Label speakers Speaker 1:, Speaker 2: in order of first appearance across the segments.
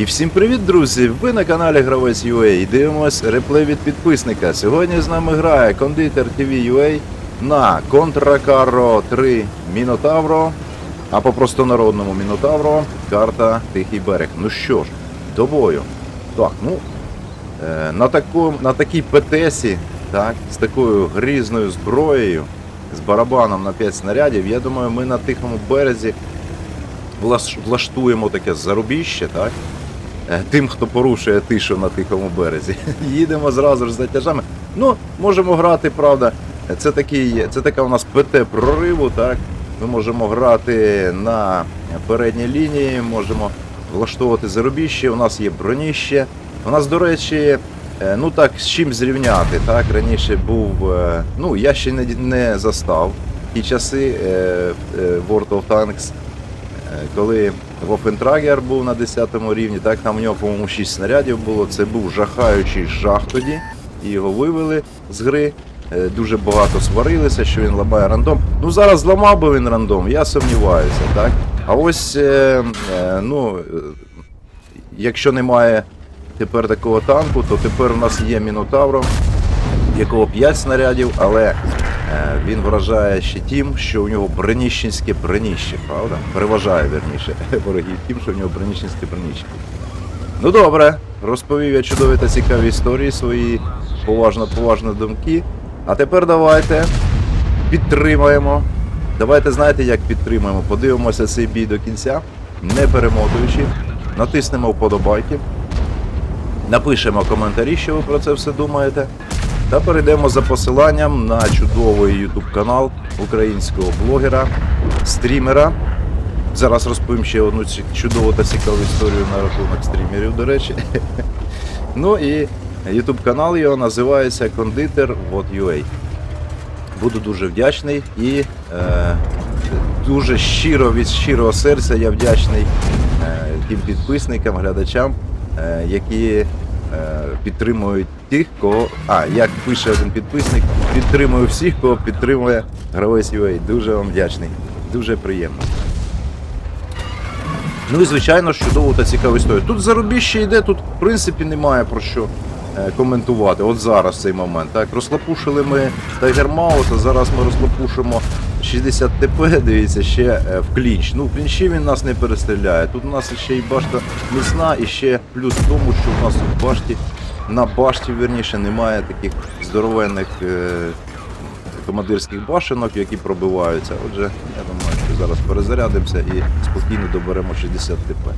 Speaker 1: І всім привіт, друзі! Ви на каналі Гравець UA і дивимось реплей від підписника. Сьогодні з нами грає кондитер TV UA на Контракаро 3 Мінотавро, а по простонародному Мінотавро карта Тихий берег. Ну що ж, до бою. Так, ну е, на, такому, на такій ПТСі, так, з такою грізною зброєю, з барабаном на 5 снарядів, я думаю, ми на тихому березі влаштуємо таке зарубіще, так? Е, Тим, хто порушує тишу на тихому березі. Їдемо зразу ж за тяжами. Ну, можемо грати, правда. Це такий, це така у нас ПТ прориву, так? Ми можемо грати на передній лінії, можемо влаштовувати зарубіще. У нас є броніще. У нас, до речі, е, ну так, з чим зрівняти. Так? Раніше був. е, Ну, я ще не, не застав ті часи World of Tanks. Коли Вофентрагер був на 10 рівні, так там у нього, по-моєму, 6 снарядів було. Це був жахаючий жах тоді. І його вивели з гри. Е, Дуже багато сварилися, що він ламає рандом. Ну зараз зламав би він рандом, я сумніваюся, так? А ось, е, е, ну, якщо немає тепер такого танку, то тепер у нас є Мінотавро, якого 5 снарядів, але він вражає ще тим, що у нього броніщенське броніще, правда? Переважає верніше ворогів тим, що у нього броніщенське броніще. Ну добре, розповів я чудові та цікаві історії, свої поважно-поважні думки. А тепер давайте підтримаємо. Давайте знаєте, як підтримаємо. Подивимося цей бій до кінця, не перемотуючи, натиснемо вподобайки, напишемо коментарі, що ви про це все думаєте. Та перейдемо за посиланням на чудовий YouTube канал українського блогера, стрімера. Зараз розповім ще одну чудову та цікаву історію на рахунок стрімерів, до речі. Ну і YouTube канал його називається Кондитер Вот.ua. Буду дуже вдячний і е, дуже щиро від щирого серця я вдячний е, тим підписникам, глядачам, е, які підтримують тих, кого. А, як пише один підписник, підтримую всіх, кого підтримує гравець UA. Дуже вам вдячний. Дуже приємно. Ну і звичайно ж чудову та цікаву історію. Тут зарубіще йде, тут в принципі немає про що е, коментувати. От зараз цей момент. Так, розлапушили ми Тайгер Мауса, зараз ми розлапушимо 60 ТП, дивіться, ще е, в клінч. Ну, в клінчі він нас не перестріляє. Тут у нас ще й башта міцна, і ще плюс в тому, що у нас в башті, на башті, верніше, немає таких здоровенних. Е, командирських башенок, які пробиваються. Отже, я думаю, що зараз перезарядимося і спокійно доберемо 60 ТП.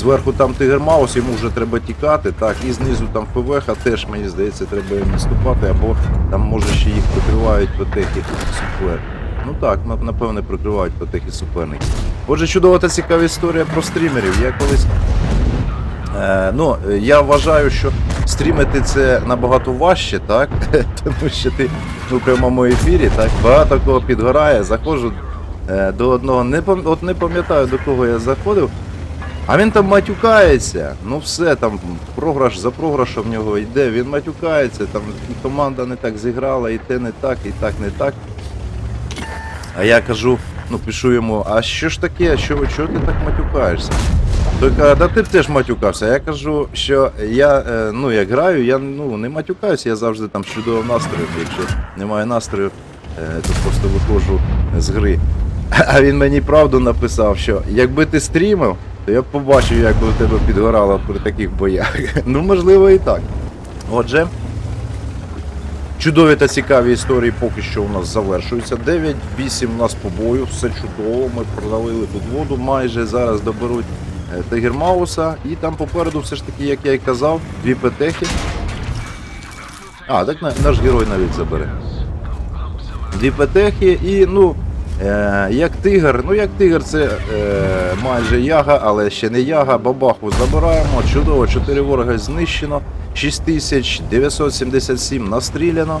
Speaker 1: Зверху там Тигр Маус, йому вже треба тікати, так, і знизу там ПВХ теж, мені здається, треба їм наступати, або там може ще їх прикривають патехи супер. Ну так, напевне, прикривають патехи суперники. Отже, чудова та цікава історія про стрімерів. Я колись Е, ну, я вважаю, що стрімити це набагато важче, так? Тому що ти ну, в прямому ефірі так багато кого підгорає, заходжу е, до одного. Не пам... От не пам'ятаю до кого я заходив. А він там матюкається. Ну все, там програш за програшом в нього йде, він матюкається, там команда не так зіграла, і те не так, і так не так. А я кажу, ну пишу йому, а що ж таке, що, чого ти так матюкаєшся? Той каже, да ти б теж матюкався. Я кажу, що я е, ну як граю, я ну не матюкаюся, я завжди там з настроєм. Якщо немає настрою, е, то просто виходжу з гри. А він мені правду написав, що якби ти стрімив, то я побачив, як би у тебе підгорало при таких боях. Ну можливо і так. Отже. Чудові та цікаві історії поки що у нас завершуються. 9-8 у нас по бою, все чудово. Ми продавили тут воду майже. Зараз доберуть е, Тигер Мауса. І там попереду все ж таки, як я і казав, дві петехи. А, так наш герой навіть забере. Дві петехи і, ну, е, як тигр, ну як тигр, це е, майже яга, але ще не яга. Бабаху забираємо. Чудово, 4 ворога знищено. 6977 настріляно.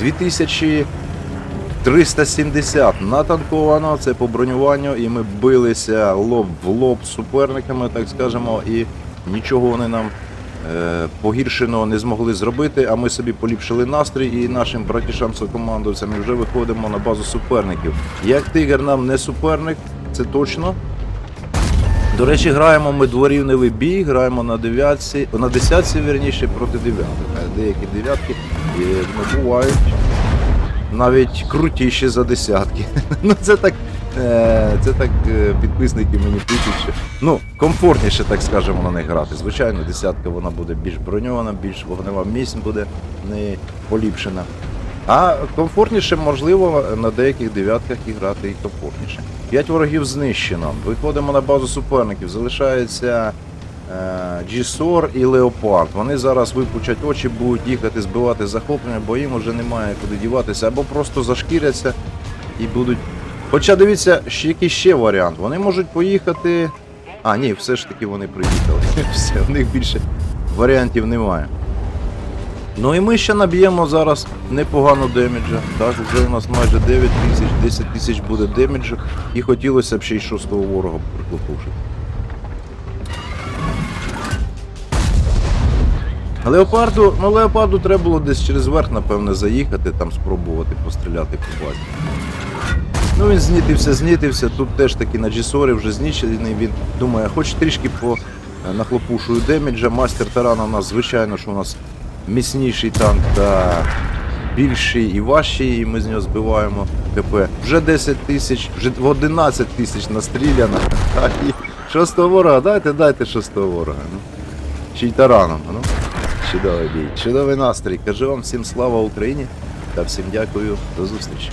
Speaker 1: 2370 натанковано. Це по бронюванню, і ми билися лоб в лоб з суперниками, так скажемо, і нічого вони нам е, погіршеного не змогли зробити, а ми собі поліпшили настрій і нашим братішам сокомандовцям і вже виходимо на базу суперників. Як тигр нам не суперник, це точно. До речі, граємо ми дворівневий бій, граємо на дев'ятці, на десятці, вірніше, проти дев'яток. Деякі дев'ятки е, бувають навіть крутіші за десятки. ну це так. Е, Це так е, підписники мені пишуть, що ну, комфортніше, так скажемо, на них грати. Звичайно, десятка вона буде більш броньована, більш вогнева місць буде не поліпшена. А комфортніше, можливо, на деяких дев'ятках і грати і комфортніше. П'ять ворогів знищено. Виходимо на базу суперників. Залишається е, і Leopard. Вони зараз випучать очі, будуть їхати збивати захоплення, бо їм вже немає куди діватися, або просто зашкіряться і будуть. Хоча дивіться, ще який ще варіант. Вони можуть поїхати. А, ні, все ж таки вони приїхали. Все, у них більше варіантів немає. Ну і ми ще наб'ємо зараз непогано демеджа. Так, вже у нас майже 9 тисяч, 10 тисяч буде демеджу. І хотілося б ще й шостого ворога приклопушити. Леопарду, ну леопарду треба було десь через верх, напевне, заїхати, там спробувати постріляти по базі. Ну він знітився, знітився. Тут теж таки на Джісорі вже знічений. Він думає, хоч трішки по е, нахлопушую демеджа. Мастер Тарана у нас, звичайно, що у нас міцніший танк та більший і важчий, і ми з нього збиваємо КП. Вже 10 тисяч, вже в 11 тисяч настріляно. Шостого ворога, дайте, дайте шостого ворога. Ну. Чи й тараном. Ну. Чудовий бій, чудовий настрій. Кажу вам всім слава Україні та всім дякую. До зустрічі.